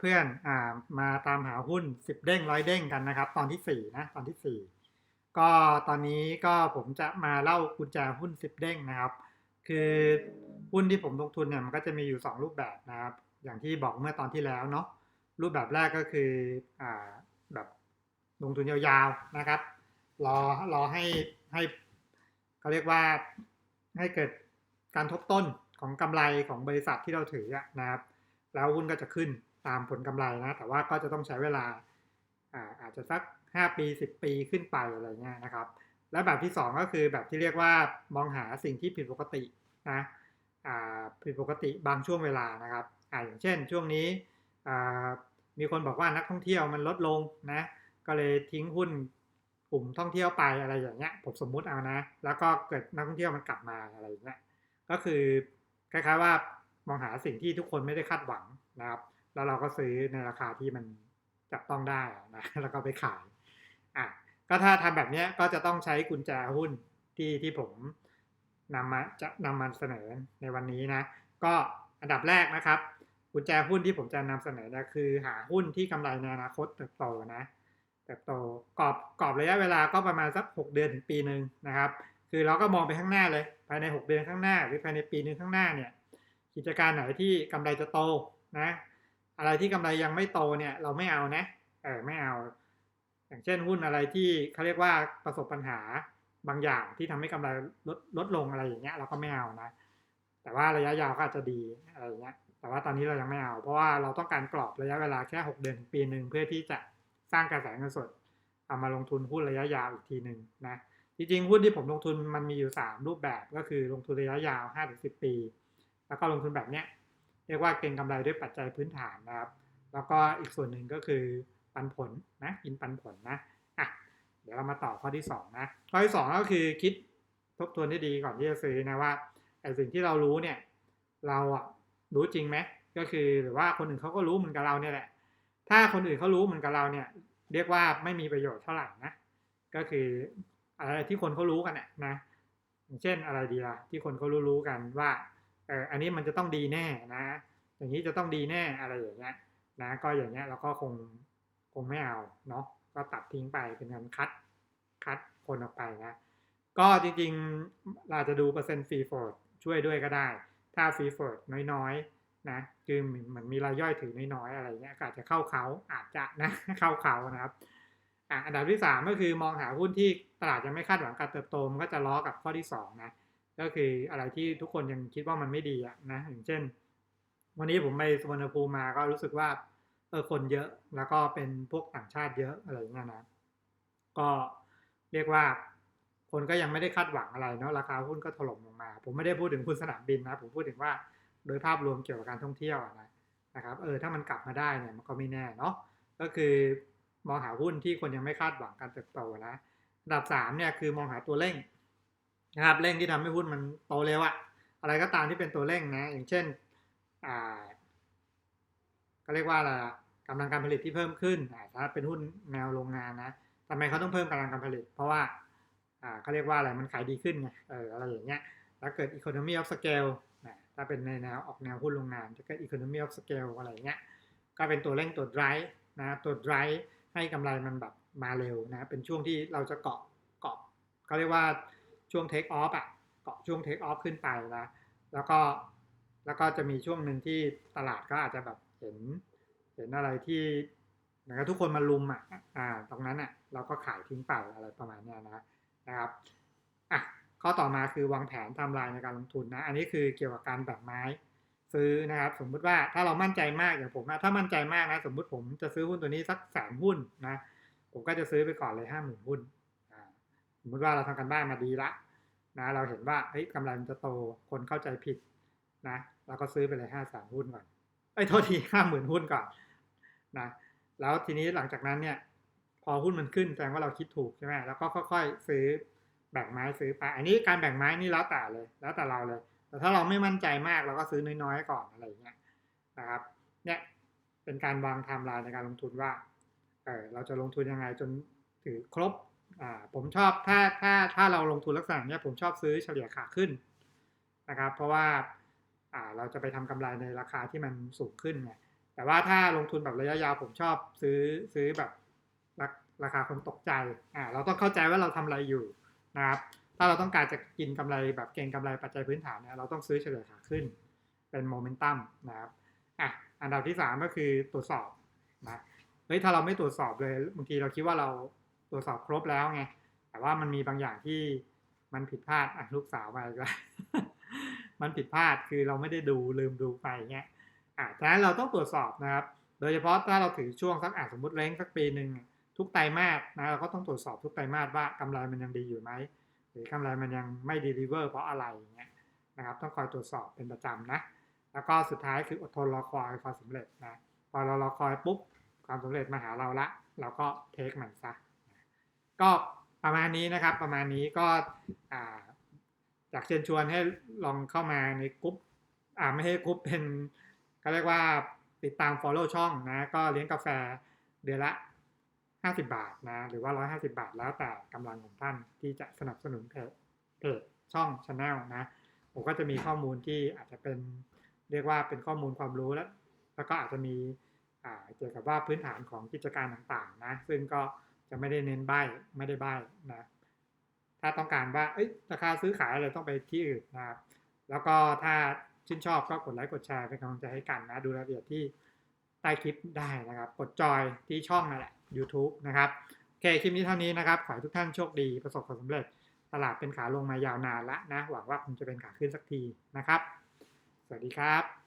เพื่อนๆอ่ามาตามหาหุ้น 10 เด้งร้อยเด้งกันนะครับ ตอนที่4นะตอนที่ 4 ก็ตอนนี้ก็ผมจะมาเล่ากุญแจหุ้น 10 เด้งนะครับ คือหุ้นที่ผมลงทุนเนี่ยมันก็จะมีอยู่ 2 รูปแบบนะครับ อย่างที่บอกเมื่อตอนที่แล้วเนาะรูปแบบแรกก็คืออ่าแบบลงทุนยาวๆนะครับ รอรอให้ให้เขาเรียกว่าให้เกิดการทบต้นของกำไรของบริษัทที่เราถืออะนะครับแล้วหุ้นก็จะขึ้น ตามผลกำไรนะ แต่ว่าก็จะต้องใช้เวลาอาอาจจะสัก 5 ปี 10 ปีขึ้นไปอะไรเงี้ยนะครับ และแบบที่ 2 ก็คือแบบที่เรียกว่ามองหาสิ่งที่ผิดปกตินะผิดปกติบางช่วงเวลานะครับออย่างเช่น ช่วงนี้มีคนบอกว่านักท่องเที่ยวมันลดลงนะ ก็เลยทิ้งหุ้นกลุ่มท่องเที่ยวไปอะไรอย่างเงี้ย ผมสมมุติเอานะ แล้วก็เกิดนักท่องเที่ยวมันกลับมาอะไรอย่างเงี้ย ก็คือคล้ายๆว่ามองหาสิ่งที่ทุกคนไม่ได้คาดหวังนะครับ แล้วเราก็ซื้อในราคาที่มันจับต้องได้นะแล้วก็ไปขายอะก็ถ้าทำแบบนี้ก็จะต้องใช้กุญแจหุ้นที่ที่ผมนำมาจะนำมาเสนอในวันนี้นะ ก็อันดับแรกนะครับ กุญแจหุ้นที่ผมจะนำเสนอนะคือหาหุ้นที่กำไรในอนาคตเติบโตนะเติบโตกรอบกรอบระยะเวลาก็ประมาณสัก 6 เดือนถึงปีหนึ่งนะครับ คือเราก็มองไปข้างหน้าเลย ภายใน 6 เดือนข้างหน้า หรือภายในปีหนึ่งข้างหน้าเนี่ยกิจการไหนที่กำไรจะโตนะ อะไรที่กำไรยังไม่โตเนี่ยเราไม่เอานะเออไม่เอา อย่างเช่นหุ้นอะไรที่เขาเรียกว่าประสบปัญหาบางอย่างที่ทำให้กำไรลดลดลงอะไรอย่างเงี้ยเราก็ไม่เอานะ แต่ว่าระยะยาวก็อาจจะดีอะไรอย่างเงี้ยแต่ว่าตอนนี้เรายังไม่เอา เพราะว่าเราต้องการกรอบระยะเวลาแค่ 6 เดือนปีหนึ่งเพื่อที่จะสร้างกระแสเงินสดเอามาลงทุนหุ้นระยะยาวอีกทีหนึ่งนะจริงๆหุ้นที่ผมลงทุนมันมีอยู่ 3 รูปแบบก็คือลงทุนระยะยาว 5-10 ปี แล้วก็ลงทุนแบบเนี้ย เรียกว่าเก็งกำไรด้วยปัจจัยพื้นฐานนะครับ แล้วก็อีกส่วนหนึ่งก็คือปันผลนะกินปันผลนะอะเดี๋ยวเรามาต่อข้อที่2นะข้อที่2ก็คือคิดทบทวนให้ดีก่อนที่จะซื้อนะว่าไอ้สิ่งที่เรารู้เนี่ยเราอะรู้จริงไหมก็คือหรือว่าคนอื่นเขาก็รู้เหมือนกับเราเนี่ยแหละ ถ้าคนอื่นเขารู้เหมือนกับเราเนี่ยเรียกว่าไม่มีประโยชน์เท่าไหร่นะก็คืออะไรที่คนเขารู้กันน่ะนะอย่างเช่นอะไรดีล่ะที่คนเขารู้ๆกันว่า เอออันนี้มันจะต้องดีแน่นะ อย่างนี้จะต้องดีแน่อะไรอย่างเงี้ยนะก็อย่างเงี้ยเราก็คงคงไม่เอาเนาะก็ตัดทิ้งไปเป็นการคัดคัดคนออกไปนะ ก็จริงๆเราจะดูเปอร์เซ็นต์ฟรีโฟร์ดช่วยด้วยก็ได้ ถ้าฟรีโฟร์ดน้อยๆนะคือเหมือนมีรายย่อยถือน้อยๆอะไรเงี้ยก็อาจจะเข้าเขาอาจจะนะเข้าเขานะครับอะอันดับที่ 3 ก็คือมองหาหุ้นที่ตลาดยังไม่คาดหวังการเติบโตมันก็จะล้อกับข้อที่2นะ ก็คืออะไรที่ทุกคนยังคิดว่ามันไม่ดีอะนะอย่างเช่น วันนี้ผมไปสุวรรณภูมิมาก็รู้สึกว่าเออคนเยอะแล้วก็เป็นพวกต่างชาติเยอะอะไรอย่างเงี้ยนะก็เรียกว่าคนก็ยังไม่ได้คาดหวังอะไรเนาะราคาหุ้นก็ถล่มลงมา ผมไม่ได้พูดถึงหุ้นสนามบินนะผมพูดถึงว่าโดยภาพรวมเกี่ยวกับการท่องเที่ยวนะนะครับเออถ้ามันกลับมาได้เนี่ยมันก็ไม่แน่เนาะก็คือมองหาหุ้นที่คนยังไม่คาดหวังการเติบโตนะอันดับสามเนี่ยคือมองหาตัวเร่ง นะครับเร่งที่ทำให้หุ้นมันโตเร็วอะอะไรก็ตามที่เป็นตัวเร่งนะ อย่างเช่นอ่าก็เรียกว่าอะไรกำลังการผลิตที่เพิ่มขึ้นถ้าเป็นหุ้นแนวโรงงานนะทำไมเขาต้องเพิ่มกำลังการผลิต เพราะว่าอ่าเขาเรียกว่าอะไรมันขายดีขึ้นไงเอออะไรอย่างเงี้ยแล้วเกิด economy of scale นะถ้าเป็นในแนวออกแนวหุ้นโรงงานจะเกิด economy of scale อะไรเงี้ยก็เป็นตัวเร่งตัว drive นะตัว drive ให้กำไรมันแบบมาเร็วนะเป็นช่วงที่เราจะเกาะเกาะเขาเรียกว่า ช่วง take off อะเกาะช่วง take off ขึ้นไปนะแล้วก็แล้วก็จะมีช่วงหนึ่งที่ตลาดก็อาจจะแบบเห็น เห็นอะไรที่เหมือนกับทุกคนมาลุมอะอ่าตรงนั้นอะเราก็ขายทิ้งไปอะไรประมาณนี้นะนะครับอะข้อต่อมาคือวางแผนทำลายในการลงทุนนะ อันนี้คือเกี่ยวกับการแบ่งไม้ซื้อนะครับ สมมุติว่าถ้าเรามั่นใจมากอย่างผมนะถ้ามั่นใจมากนะ สมมุติผมจะซื้อหุ้นตัวนี้สักแสนหุ้นนะ ผมก็จะซื้อไปก่อนเลยห้าหมื่นหุ้นสมมติว่าเราทำกันบ้านมาดีละ นะเราเห็นว่าเฮ้ยกำไรมันจะโตคนเข้าใจผิดนะเราก็ซื้อไปเลยห้าแสนหุ้นก่อนไอ้โทษทีห้าหมื่นหุ้นก่อนนะแล้วทีนี้หลังจากนั้นเนี่ยพอหุ้นมันขึ้นแสดงว่าเราคิดถูกใช่ไหมแล้วก็ค่อยๆ ซื้อแบ่งไม้ซื้อไป อันนี้การแบ่งไม้นี่แล้วแต่เลย แล้วแต่เราเลย แต่ถ้าเราไม่มั่นใจมากเราก็ซื้อน้อยๆก่อนอะไรอย่างเงี้ยนะครับเนี่ยเป็นการวางไทม์ไลน์ในการลงทุนว่าเออเราจะลงทุนยังไงจนถือครบ อ่าผมชอบถ้าถ้าถ้าเราลงทุนลักษณะนี้ผมชอบซื้อเฉลี่ยขาขึ้นนะครับ เพราะว่าอ่าเราจะไปทำกำไรในราคาที่มันสูงขึ้นไงแต่ว่าถ้าลงทุนแบบระยะยาวผมชอบซื้อซื้อแบบราราคาคนตกใจอ่าเราต้องเข้าใจว่าเราทำอะไรอยู่นะครับถ้าเราต้องการจะกินกำไรแบบเก็งกำไรปัจจัยพื้นฐานเนี่ยเราต้องซื้อเฉลี่ยขาขึ้น เป็นโมเมนตัมนะครับอะอันดับที่สามก็คือตรวจสอบนะเฮ้ยถ้าเราไม่ตรวจสอบเลยบางทีเราคิดว่าเรา ตรวจสอบครบแล้วไง แต่ว่ามันมีบางอย่างที่มันผิดพลาดอะลูกสาวมาอีกแล้วมันผิดพลาดคือเราไม่ได้ดูลืมดูไปเงี้ยอะฉะนั้นเราต้องตรวจสอบนะครับ โดยเฉพาะถ้าเราถือช่วงสักอะสมมติเล้งสักปีหนึ่งทุกไตรมาสนะเราก็ต้องตรวจสอบทุกไตรมาสว่ากำไรมันยังดีอยู่ไหมหรือกำไรมันยังไม่ดีลิเวอร์เพราะอะไรอย่างเงี้ยนะครับต้องคอยตรวจสอบเป็นประจำนะ แล้วก็สุดท้ายคืออดทนรอคอยความสำเร็จนะพอเรารอคอยปุ๊บความสำเร็จมาหาเราละ เราก็เทคมันซะ ก็ประมาณนี้นะครับประมาณนี้ก็ออยากเชิญชวนให้ลองเข้ามาในกลุ่มไม่ให้กลุ่มเป็นเขาเรียกว่าติดตาม Follow ช่องนะก็เลี้ยงกาแฟเดือนละ 50 บาทนะหรือว่า 150 บาทแล้วแต่กำลังของท่านที่จะสนับสนุนเพจช่อง Channel นะผมก็จะมีข้อมูลที่อาจจะเป็นเรียกว่าเป็นข้อมูลความรู้แล้ว แล้วก็อาจจะมีเกี่ยวกับว่าพื้นฐานของกิจการต่างๆนะซึ่งก็ จะไม่ได้เน้นใบไม่ได้ใบนะ ถ้าต้องการว่าราคาซื้อขายอะไรต้องไปที่อื่นนะครับ แล้วก็ถ้าชื่นชอบก็กดไลค์กดแชร์เป็นกำลังใจให้กันนะ ดูรายละเอียดที่ใต้คลิปได้นะครับ กดจอยที่ช่องนั่นแหละ YouTube นะครับโอเคคลิปนี้เท่านี้นะครับ ขอให้ทุกท่านโชคดีประสบความสำเร็จ ตลาดเป็นขาลงมายาวนานละนะ หวังว่าคงจะเป็นขาขึ้นสักทีนะครับ สวัสดีครับ